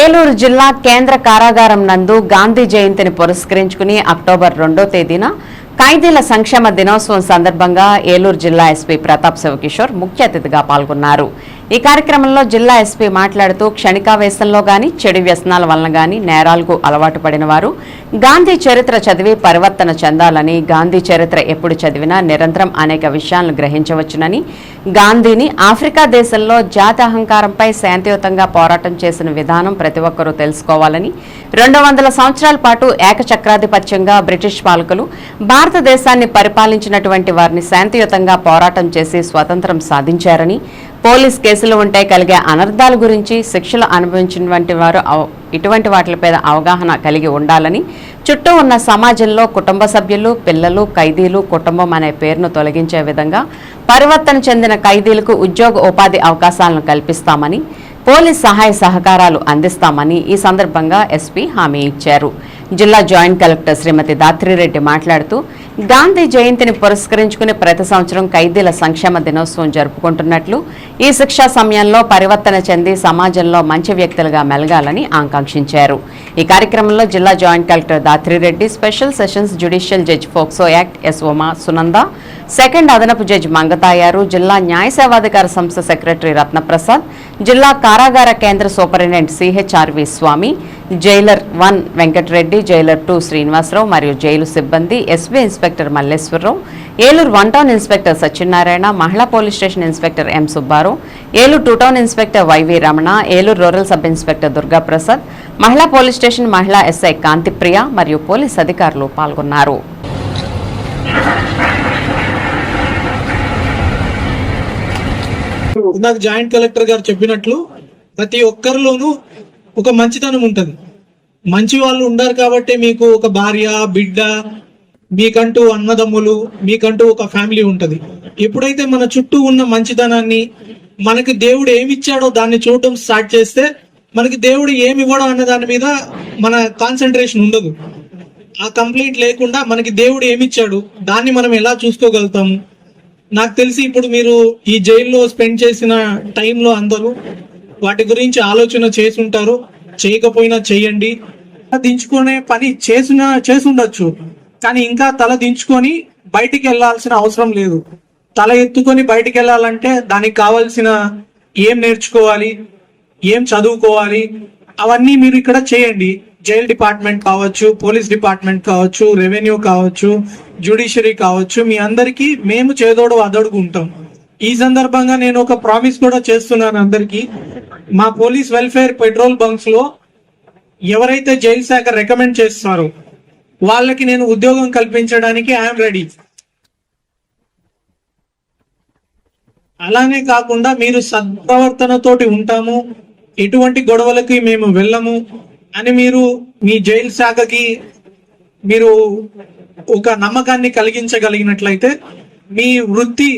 ఏలూరు జిల్లా కేంద్ర కారాగారం నందు గాంధీ జయంతిని పురస్కరించుకుని అక్టోబర్ రెండో తేదీన ఖైదీల సంక్షేమ దినోత్సవం సందర్భంగా ఏలూరు జిల్లా ఎస్పీ ప్రతాప్ శివకిషోర్ ముఖ్య అతిథిగా పాల్గొన్నారు. ఈ కార్యక్రమంలో జిల్లా ఎస్పీ మాట్లాడుతూ క్షణికావేశంలో గాని చెడు వ్యసనాల వలన గాని నేరాలకు అలవాటు పడిన వారు గాంధీ చరిత్ర చదివి పరివర్తన చెందాలని గాంధీ చరిత్ర ఎప్పుడు చదివినా నిరంతరం అనేక విషయాలను గ్రహించవచ్చునని గాంధీని ఆఫ్రికా దేశంలో జాతి అహంకారంపై శాంతియుతంగా పోరాటం చేసిన విధానం ప్రతి ఒక్కరూ తెలుసుకోవాలని రెండు వందల సంవత్సరాల పాటు ఏకచక్రాధిపత్యంగా బ్రిటిష్ పాలకులు భారతదేశాన్ని పరిపాలించినటువంటి వారిని శాంతియుతంగా పోరాటం చేసి స్వాతంత్రం సాధించారని పోలీస్ కేసులు ఉంటే కలిగే అనర్థాల గురించి శిక్షలు అనుభవించినటువంటి వారు ఇటువంటి వాటిపై అవగాహన కలిగి ఉండాలని చుట్టూ ఉన్న సమాజంలో కుటుంబ సభ్యులు పిల్లలు ఖైదీలు కుటుంబం అనే పేరును తొలగించే విధంగా పరివర్తన చెందిన ఖైదీలకు ఉద్యోగ ఉపాధి అవకాశాలను కల్పిస్తామని పోలీస్ సహాయ సహకారాలు అందిస్తామని ఈ సందర్భంగా ఎస్పీ హామీ ఇచ్చారు. జిల్లా జాయింట్ కలెక్టర్ శ్రీమతి దాత్రిరెడ్డి మాట్లాడుతూ గాంధీ జయంతిని పురస్కరించుకుని ప్రతి సంవత్సరం ఖైదీల సంక్షేమ దినోత్సవం జరుపుకుంటున్నట్లు ఈ శిక్షా సమయంలో పరివర్తన చెంది సమాజంలో మంచి వ్యక్తులుగా మెలగాలని ఆకాంక్షించారు. ఈ కార్యక్రమంలో జిల్లా joint collector Dhatri Reddy special sessions judicial judge POCSO act S Uma Sunanda second అదనపు జడ్జి మంగతాయారు జిల్లా న్యాయ సేవాధికార సంస్థ సెక్రటరీ రత్నప్రసాద్ జిల్లా కారాగార కేంద్ర superintendent CHRV Swamy jailer one Venkata Reddy jailer two Srinivasa Rao మరియు జైలు సిబ్బంది SB inspector Malleswara Rao Eluru one town inspector Satyanarayana మహిళా police station inspector M Subba Rao Eluru two town inspector YV Ramana Eluru rural sub inspector Durga Prasad మహిళా police station మహిళా SI Kantipriya మరియు police అధికారులు పాల్గొన్నారు. ఇందాక joint collector గారు చెప్పినట్లు ప్రతి ఒక్కరిలోనూ ఒక మంచితనం ఉంటుంది. మంచి వాళ్ళు ఉండారు కాబట్టి మీకు ఒక భార్య బిడ్డ మీకంటూ అన్నదమ్ములు మీకంటూ ఒక ఫ్యామిలీ ఉంటుంది. ఎప్పుడైతే మన చుట్టూ ఉన్న మంచితనాన్ని మనకి దేవుడు ఏమి ఇచ్చాడో దాన్ని చూడటం స్టార్ట్ చేస్తే మనకి దేవుడు ఏమి ఇవ్వడం అన్న దాని మీద మన కాన్సన్ట్రేషన్ ఉండదు. ఆ కంప్లీట్ లేకుండా మనకి దేవుడు ఏమి ఇచ్చాడు దాన్ని మనం ఎలా చూసుకోగలుగుతాము నాకు తెలిసి ఇప్పుడు మీరు ఈ జైల్లో స్పెండ్ చేసిన టైంలో అందరూ వాటి గురించి ఆలోచన చేసి ఉంటారు. చేయకపోయినా చేయండి. దించుకునే పని చేసిన చేసుండొచ్చు కానీ ఇంకా తల దించుకొని బయటికి వెళ్ళాల్సిన అవసరం లేదు. తల ఎత్తుకొని బయటికి వెళ్ళాలంటే దానికి కావాల్సిన ఏం నేర్చుకోవాలి? ఏం చదువుకోవాలి? అవన్నీ మీరు ఇక్కడ చేయండి. జైల్ డిపార్ట్మెంట్ కావచ్చు పోలీస్ డిపార్ట్మెంట్ కావచ్చు రెవెన్యూ కావచ్చు జ్యుడిషియరీ కావచ్చు. మీ అందరికీ మేము చేదోడు అదడుగు ఉంటాం ఈ సందర్భంగా నేను ఒక ప్రామిస్ కూడా చేస్తున్నాను అందరికీ. మా పోలీస్ వెల్ఫేర్ పెట్రోల్ బంక్స్లో ఎవరైతే జైలు శాఖ రికమెండ్ చేస్తున్నారో వాళ్ళకి నేను ఉద్యోగం కల్పించడానికి ఐఎమ్ రెడీ. అలానే కాకుండా మీరు సద్ప్రవర్తనతోటి ఉంటాము ఎటువంటి గొడవలకి మేము వెళ్ళము అని మీరు మీ జైలు శాఖకి మీరు ఒక నమ్మకాన్ని కలిగించగలిగినట్లయితే మీ వృత్తి